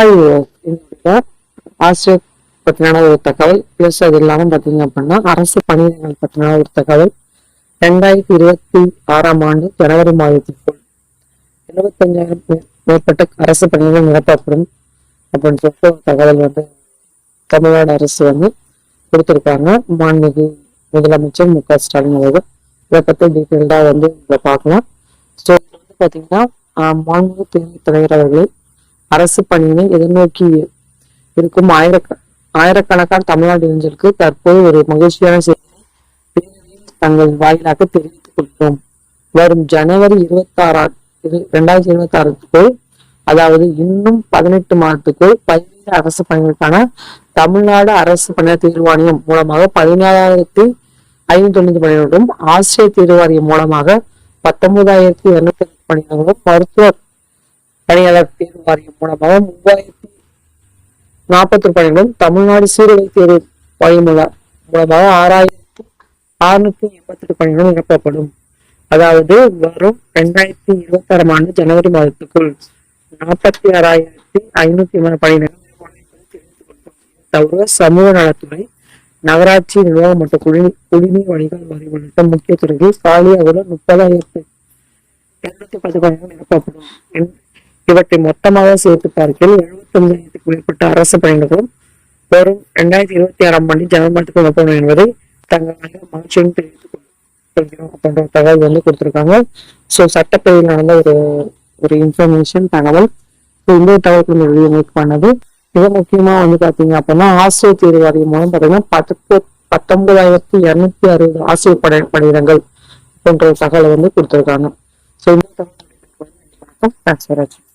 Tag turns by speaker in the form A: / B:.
A: என்னுடைய uh, ஆசிரியர் பற்றின ஒரு தகவல் பிளஸ் அது இல்லாமல் பார்த்தீங்க அப்படின்னா அரசு பணியிடங்கள் பற்றின ஒரு தகவல். ரெண்டாயிரத்தி இருபத்தி ஆறாம் ஆண்டு ஜனவரி மாதத்திற்குள் எழுபத்தஞ்சாயிரம் மேற்பட்ட அரசு பணிகள் நிரப்பப்படும் அப்படின்னு சொல்லிட்டு ஒரு தகவல் வந்து தமிழ்நாடு அரசு வந்து கொடுத்துருக்காங்க. மாண்புமிகு முதலமைச்சர் மு க ஸ்டாலின் அவர்கள். இதை பற்றி டீட்டெயில்டாக வந்து இதை பார்க்கலாம். ஸோ வந்து பார்த்தீங்கன்னா மாண்புமிகு தலைவர் அவர்கள் அரசு பணியினை எதிர்நோக்கி இருக்கும் ஆயிரக்க ஆயிரக்கணக்கான தமிழ்நாடு இளைஞர்களுக்கு தற்போது ஒரு மகிழ்ச்சியான செய்தி. தங்கள் வாயிலாக தெரிவித்துக் கொள்கிறோம். வரும் ஜனவரி இருபத்தி ஆறாம் இரண்டாயிரத்தி இருபத்தி ஆறுக்குள் அதாவது இன்னும் பதினெட்டு மாதத்துக்குள் பல்வேறு அரசு பணிகளுக்கான தமிழ்நாடு அரசு பணியாளர் தேர்வாணையம் மூலமாக பதினாலாயிரத்தி ஐநூத்தி தொண்ணூத்தி பணியாளர்களும் ஆசிரியர் தேர்வாரியம் மூலமாக பத்தொன்பதாயிரத்தி இருநூத்தி பணியாளர்களும் மருத்துவ பணியாளர் தேர்வு வாரியம் மூலமாக மூவாயிரத்தி நாற்பத்தி பணிகளும் தமிழ்நாடு சீருடை தேர்வு வாரியம் மூலமாக ஆறாயிரத்தி அறுநூத்தி எண்பத்தி எட்டு பணிகளும் நிரப்பப்படும். அதாவது வரும் ரெண்டாயிரத்தி இருபத்தி ஆறாம் ஆண்டு ஜனவரி மாதத்துக்குள் நாற்பத்தி ஆறாயிரத்தி ஐநூத்தி மூணு பணியிடங்கள் தவிர சமூக நலத்துறை நகராட்சி நிர்வாகம் மற்றும் குடிநீர் குடிநீர் வணிகம் வரி உள்ளிட்ட முக்கிய துறைகளில் காலியாக உள்ள முப்பதாயிரத்து இருநூத்தி பத்து பணிகள் நிரப்பப்படும். இவற்றை மொத்தமாக சேர்த்து பார்க்கையில் எழுபத்தஞ்சாயிரத்துக்கு மேற்பட்ட அரசு பயணிகளும் வரும் இரண்டாயிரத்தி இருபத்தி ஆறாம் ஆண்டு ஜனவரி மாதத்துக்கு என்பதை தங்கள் மகிழ்ச்சியும் தெரிவித்துக் கொள்கிறோம் அப்படின்ற தகவல் வந்து கொடுத்துருக்காங்க. ஸோ சட்டப்பேரவையில் நடந்த ஒரு ஒரு இன்ஃபர்மேஷன் தகவல். இந்த தகவல் வீடியோ மேக் பண்ணது. மிக முக்கியமா வந்து பாத்தீங்க அப்படின்னா ஆசிரியர் தேர்வு வாரியம் மூலம் பாத்தீங்கன்னா பத்து பத்தொன்பதாயிரத்தி இருநூத்தி அறுபது ஆசிரியர் படை பணியிடங்கள் போன்ற ஒரு தகவலை வந்து கொடுத்துருக்காங்க. ஸோ இந்த தகவல் வணக்கம் தேங்க்ஸ் ஃபார் வாட்சிங்